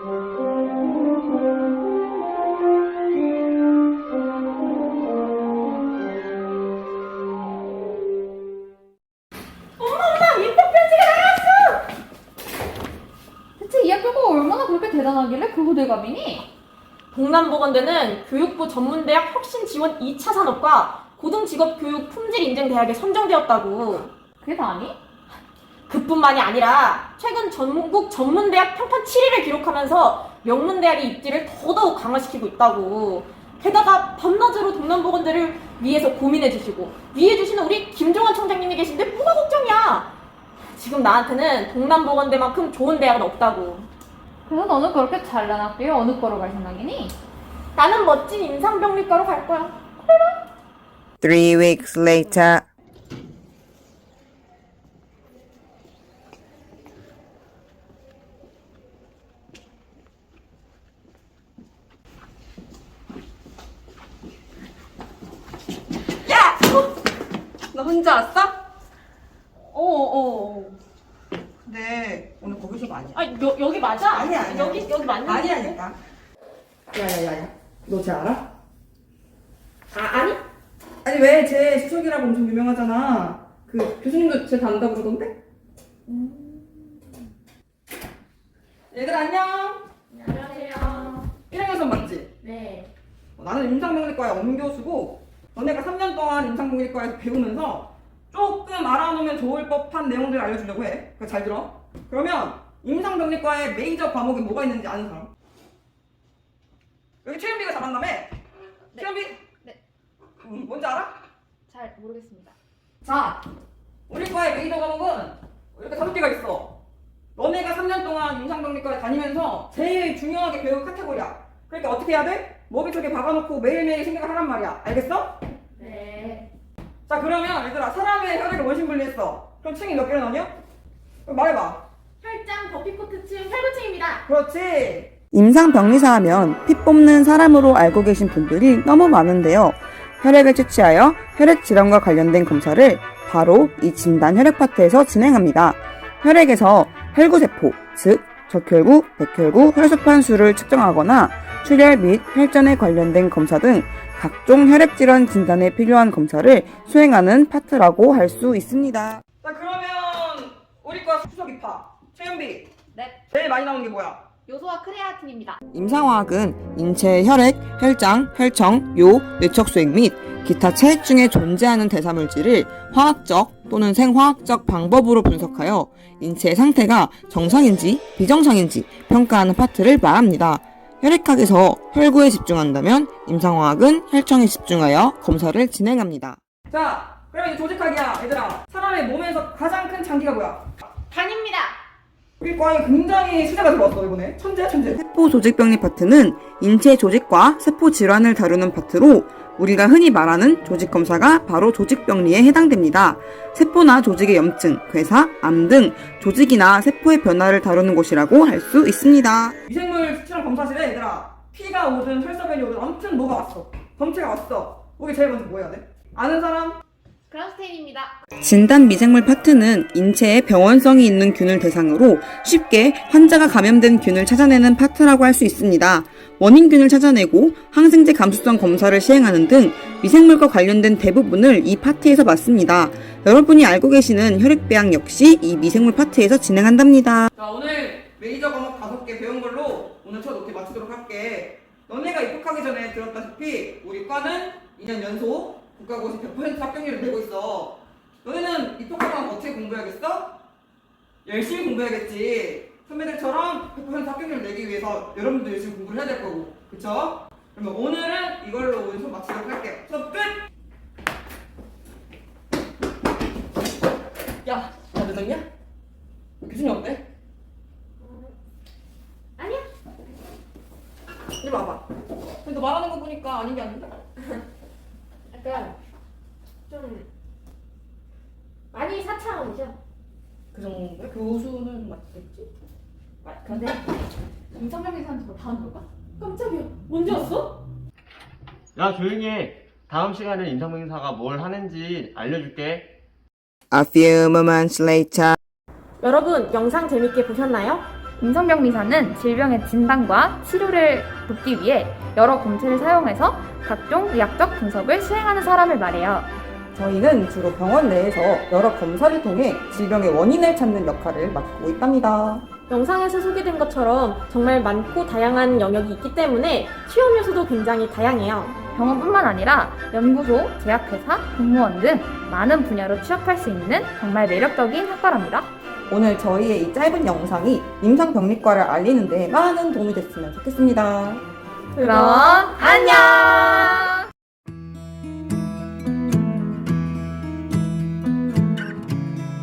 대체 이 학교가 얼마나 그렇게 대단하길래 그 호들갑이니? 동남보건대는 교육부 전문대학 혁신 지원 2차 산업과 고등직업교육 품질 인증 대학에 선정되었다고. 그게 다니? 그뿐만이 아니라 최근 전국 전문대학 평판 7위를 기록하면서 명문대학의 입지를 더더욱 강화시키고 있다고. 게다가 밤낮으로 동남보건대를 위해서 고민해주시고 위해주시는 우리 김종환 총장님이 계신데 뭐가 걱정이야? 지금 나한테는 동남보건대만큼 좋은 대학은 없다고. 그래서 너는 그렇게 잘난 학교에 어느 과로 갈 생각이니? 나는 멋진 임상병리과로 갈 거야. Three weeks later. 야! 너 혼자 왔어? 어, 어. 근데 오늘 거기 수업 아니야. 아, 여, 여기 맞아? 아니야, 아니야. 여기, 여기 맞는 아니라니까. 야야야야. 너 쟤 알아? 아, 아니? 아니 왜 쟤 수석이라고 엄청 유명하잖아. 그 교수님도 쟤 닮다 그러던데? 얘들 안녕. 안녕하세요. 1학년 수업 맞지? 네. 어, 나는 임상병리과의 엄 교수고 너네가 3년 동안 임상병리과에서 배우면서 조금 알아놓으면 좋을 법한 내용들을 알려주려고 해. 그거 잘 들어. 그러면 임상병리과의 메이저 과목이 뭐가 있는지 아는 사람? 여기 최현비가 잡았다며? 최현비? 네. 음, 뭔지 알아? 잘 모르겠습니다. 자, 우리 과의 메이저 과목은 이렇게 다섯 개가 있어. 너네가 3년 동안 임상병리과에 다니면서 제일 중요하게 배울 카테고리야. 그러니까 어떻게 해야 돼? 머리 속에 박아놓고 매일매일 생각을 하란 말이야. 알겠어? 네. 자, 그러면 얘들아, 사람의 혈액을 원심 분리했어. 그럼 층이 몇 개로 나뉘어? 그럼 말해봐. 혈장 버피코트층 혈구층입니다. 그렇지. 임상병리사 하면 피 뽑는 사람으로 알고 계신 분들이 너무 많은데요. 혈액을 채취하여 혈액 질환과 관련된 검사를 바로 이 진단 혈액 파트에서 진행합니다. 혈액에서 혈구세포, 즉 적혈구, 백혈구, 혈소판 수를 측정하거나 출혈 및 혈전에 관련된 검사 등 각종 혈액 질환 진단에 필요한 검사를 수행하는 파트라고 할 수 있습니다. 자, 그러면 우리 과 수석 입학. 최현비. 네. 제일 많이 나오는 게 뭐야? 요소와 크레아틴입니다. 임상화학은 인체의 혈액, 혈장, 혈청, 요, 뇌척 수액 및 기타 체액 중에 존재하는 대사물질을 화학적 또는 생화학적 방법으로 분석하여 인체의 상태가 정상인지 비정상인지 평가하는 파트를 말합니다. 혈액학에서 혈구에 집중한다면 임상화학은 혈청에 집중하여 검사를 진행합니다. 자, 그러면 이제 조직학이야, 얘들아. 사람의 몸에서 가장 큰 장기가 뭐야? 간입니다. 우리 과에 굉장히 수제가 들어왔어, 이번에. 천재야, 천재. 세포 조직병리 파트는 인체 조직과 세포 질환을 다루는 파트로 우리가 흔히 말하는 조직 검사가 바로 조직병리에 해당됩니다. 세포나 조직의 염증, 괴사, 암 등 조직이나 세포의 변화를 다루는 곳이라고 할 수 있습니다. 미생물 수치랑 검사실에 얘들아 피가 오든 혈소변이 오든 아무튼 뭐가 왔어 검체가 왔어 우리 제일 먼저 뭐 해야 돼? 아는 사람? 그란스테인입니다. 진단 미생물 파트는 인체에 병원성이 있는 균을 대상으로 쉽게 환자가 감염된 균을 찾아내는 파트라고 할 수 있습니다. 원인균을 찾아내고 항생제 감수성 검사를 시행하는 등 미생물과 관련된 대부분을 이 파트에서 맡습니다. 여러분이 알고 계시는 혈액배양 역시 이 미생물 파트에서 진행한답니다. 자 오늘 메이저 과목 다섯 개 배운 걸로 오늘 첫 노트 마치도록 할게 너네가 입학하기 전에 들었다시피 우리 과는 2년 연속 국가고시 100% 합격률을 내고 있어 너네는 입학하고 나서 어떻게 공부해야겠어? 열심히 공부해야겠지 선배들처럼 100% 합격률을 내기 위해서 여러분도 열심히 공부를 해야 될 거고 그쵸? 그러면 오늘은 이걸로 오늘 수업 마치도록 할게요 수업 끝! 야, 다 늦었냐? 교수님 어때? 아니야. 이리 와봐. 근데 너 말하는 거 보니까 아닌 게 아닌데? 약간 좀 많이 사차원이죠. 그 정도야? 교수는 맞겠지? 근데 임상병리사한테 뭐 다음 걸까? 깜짝이야. 언제 왔어? 야 조용히 해. 다음 시간에 임상병사가 뭘 하는지 알려줄게. A few moments later. 여러분 영상 재밌게 보셨나요? 임상병리사는 질병의 진단과 치료를 돕기 위해 여러 검체를 사용해서 각종 의학적 분석을 수행하는 사람을 말해요. 저희는 주로 병원 내에서 여러 검사를 통해 질병의 원인을 찾는 역할을 맡고 있답니다. 영상에서 소개된 것처럼 정말 많고 다양한 영역이 있기 때문에 취업 요소도 굉장히 다양해요. 병원뿐만 아니라 연구소, 제약회사, 공무원 등 많은 분야로 취업할 수 있는 정말 매력적인 학과랍니다. 오늘 저희의 이 짧은 영상이 임상병리과를 알리는 데 많은 도움이 됐으면 좋겠습니다. 그럼 안녕!